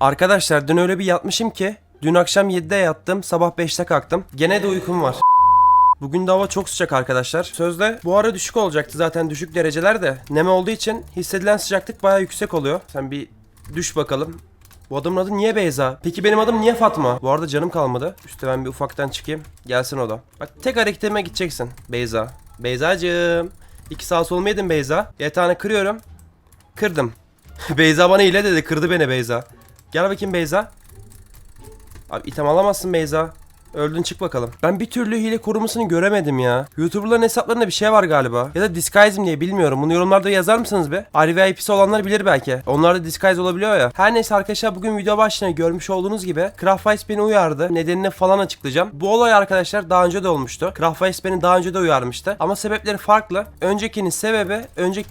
Arkadaşlar dün öyle bir yatmışım ki dün akşam 7'de yattım sabah 5'te kalktım. Gene de uykum var. Bugün de hava çok sıcak arkadaşlar. Sözde bu ara düşük olacaktı zaten düşük dereceler de. Neme olduğu için hissedilen sıcaklık baya yüksek oluyor. Sen bir düş bakalım. Bu adamın adı niye Beyza? Peki benim adım niye Fatma? Bu arada canım kalmadı. Üste ben bir ufaktan çıkayım. Gelsin o da. Bak tek hareketime gideceksin. Beyza. Beyzacığım. İki sağ sol mu Beyza? Yatağını kırıyorum. Kırdım. Beyza bana hile dedi. Kırdı beni Beyza. Gel bakayım Beyza. Abi item alamazsın Beyza. Öldün çık bakalım. Ben bir türlü hile korumasını göremedim ya. YouTuber'ların hesaplarında bir şey var galiba. Ya da disguise diye bilmiyorum. Bunu yorumlarda yazar mısınız be? RVIP'si olanlar bilir belki. Onlarda disguise olabiliyor ya. Her neyse arkadaşlar bugün video başına görmüş olduğunuz gibi Craftwise beni uyardı. Nedenini falan açıklayacağım. Bu olay arkadaşlar daha önce de olmuştu. Craftwise beni daha önce de uyarmıştı. Ama sebepleri farklı. Öncekinin sebebi önceki...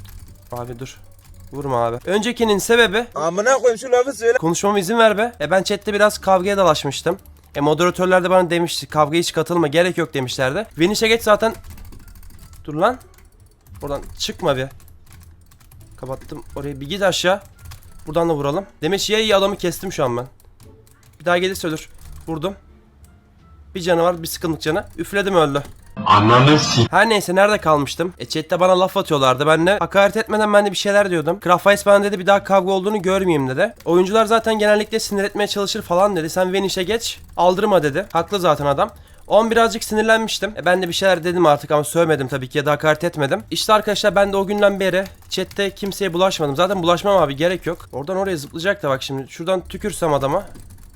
Abi dur. Vurma abi. Öncekinin sebebi Amına koyayım şu lafı söyle. Konuşmama izin ver be. E ben chatte biraz kavgaya dalaşmıştım. E moderatörler de bana demişti kavgaya hiç katılma gerek yok demişlerdi. Viniş'e geç zaten. Dur lan. Buradan çıkma bir. Kapattım orayı bir git aşağı. Buradan da vuralım. Demek ya iyi adamı kestim şu an ben. Bir daha gelirse ölür. Vurdum. Bir canı var bir sıkıntık canı. Üfledim öldü. Ananı s*** Her neyse nerede kalmıştım? E chatte bana laf atıyorlardı. Ben de hakaret etmeden ben de bir şeyler diyordum. Craftwise bana dedi bir daha kavga olduğunu görmeyeyim dedi. Oyuncular zaten genellikle sinir etmeye çalışır falan dedi. Sen Veniş'e geç aldırma dedi. Haklı zaten adam. O an birazcık sinirlenmiştim. E ben de bir şeyler dedim artık ama sövmedim tabii ki ya da hakaret etmedim. İşte arkadaşlar ben de o günden beri chatte kimseye bulaşmadım. Zaten bulaşmam abi gerek yok. Oradan oraya zıplayacak da bak şimdi. Şuradan tükürsem adama.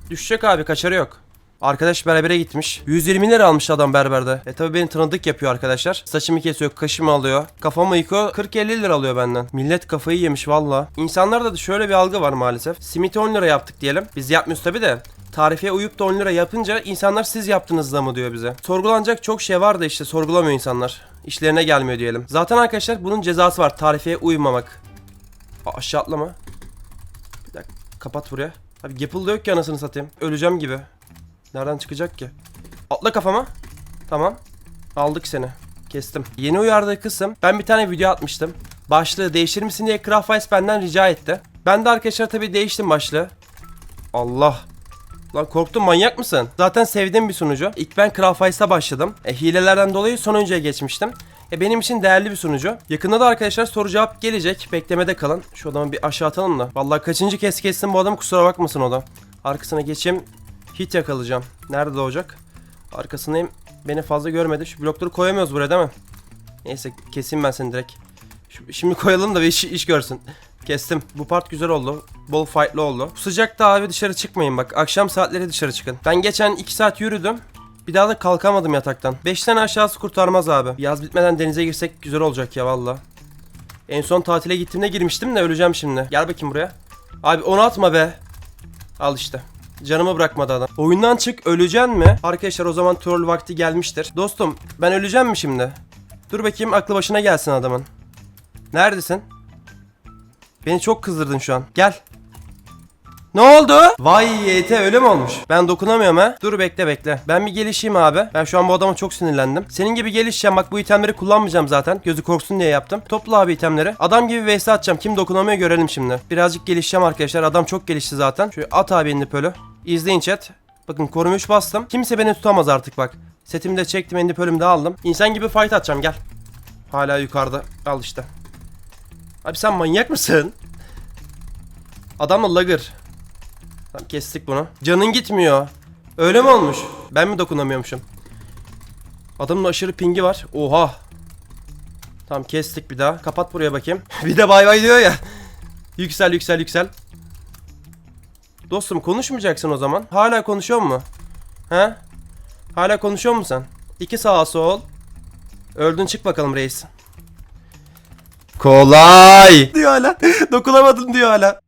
Düşecek abi kaçarı yok. Arkadaş berbere gitmiş. 120 lira almış adam berberde. E tabi beni tanıdık yapıyor arkadaşlar. Saçımı kesiyor, kaşımı alıyor. Kafamı yıkıyor. 40-50 lira alıyor benden. Millet kafayı yemiş valla. İnsanlarda da şöyle bir algı var maalesef. Simiti 10 lira yaptık diyelim. Biz yapmıyoruz tabi de. Tarifiye uyup da 10 lira yapınca insanlar siz yaptınız da mı diyor bize. Sorgulanacak çok şey var da işte sorgulamıyor insanlar. İşlerine gelmiyor diyelim. Zaten arkadaşlar bunun cezası var. Tarifiye uymamak. Aşağı atlama. Bir dakika kapat buraya. Abi Gapple yok ki anasını satayım. Öleceğim gibi. Nereden çıkacak ki? Atla kafama. Tamam. Aldık seni. Kestim. Yeni uyardığı kısım. Ben bir tane video atmıştım. Başlığı değiştirir misin diye Craftwise benden rica etti. Ben de arkadaşlar tabii değiştim başlığı. Allah. Lan korktum manyak mısın? Zaten sevdiğim bir sunucu. İlk ben Craftwise'a başladım. E, hilelerden dolayı sonuncuya geçmiştim. E, benim için değerli bir sunucu. Yakında da arkadaşlar soru cevap gelecek. Beklemede kalın. Şu adamı bir aşağı atalım da. Vallahi kaçıncı kez kestim bu adam kusura bakmasın o da. Arkasına geçeyim. Hit yakalayacağım. Nerede doğacak? Arkasındayım. Beni fazla görmedi. Şu blokları koyamıyoruz buraya değil mi? Neyse keseyim ben seni direkt. Şimdi koyalım da bir iş, iş görsün. Kestim. Bu part güzel oldu. Bol fightlı oldu. Bu sıcakta abi dışarı çıkmayın bak. Akşam saatleri dışarı çıkın. Ben geçen 2 saat yürüdüm. Bir daha da kalkamadım yataktan. 5'ten aşağısı kurtarmaz abi. Yaz bitmeden denize girsek güzel olacak ya valla. En son tatile gittiğimde girmiştim de öleceğim şimdi. Gel bakayım buraya. Abi onu atma be. Al işte. Canımı bırakmadı adam. Oyundan çık öleceksin mi? Arkadaşlar o zaman troll vakti gelmiştir. Dostum ben öleceğim mi şimdi? Dur bakayım aklı başına gelsin adamın. Neredesin? Beni çok kızdırdın şu an. Gel. Ne oldu? Vay YT öyle mi olmuş? Ben dokunamıyorum ha. Dur bekle bekle. Ben bir gelişeyim abi. Ben şu an bu adama çok sinirlendim. Senin gibi gelişeceğim. Bak bu itemleri kullanmayacağım zaten. Gözü korksun diye yaptım. Topla abi itemleri. Adam gibi vs atacağım. Kim dokunamıyor görelim şimdi. Birazcık gelişeceğim arkadaşlar. Adam çok gelişti zaten. Şöyle at abi endipölü. İzleyin chat. Bakın koruma 3 bastım. Kimse beni tutamaz artık bak. Setimi de çektim endipölümü de aldım. İnsan gibi fight atacağım gel. Hala yukarıda. Al işte. Abi sen manyak mısın? Adamla lagır. Tamam kestik bunu. Canın gitmiyor. Öyle mi olmuş? Ben mi dokunamıyormuşum? Adamın aşırı pingi var. Oha. Tamam kestik bir daha. Kapat buraya bakayım. bir de bay bay diyor ya. yüksel yüksel yüksel. Dostum konuşmayacaksın o zaman. Hala konuşuyor mu? He? Hala konuşuyor musun sen? İki sağa sol. Öldün çık bakalım reis. Kolay. Diyor hala. Dokunamadın diyor hala.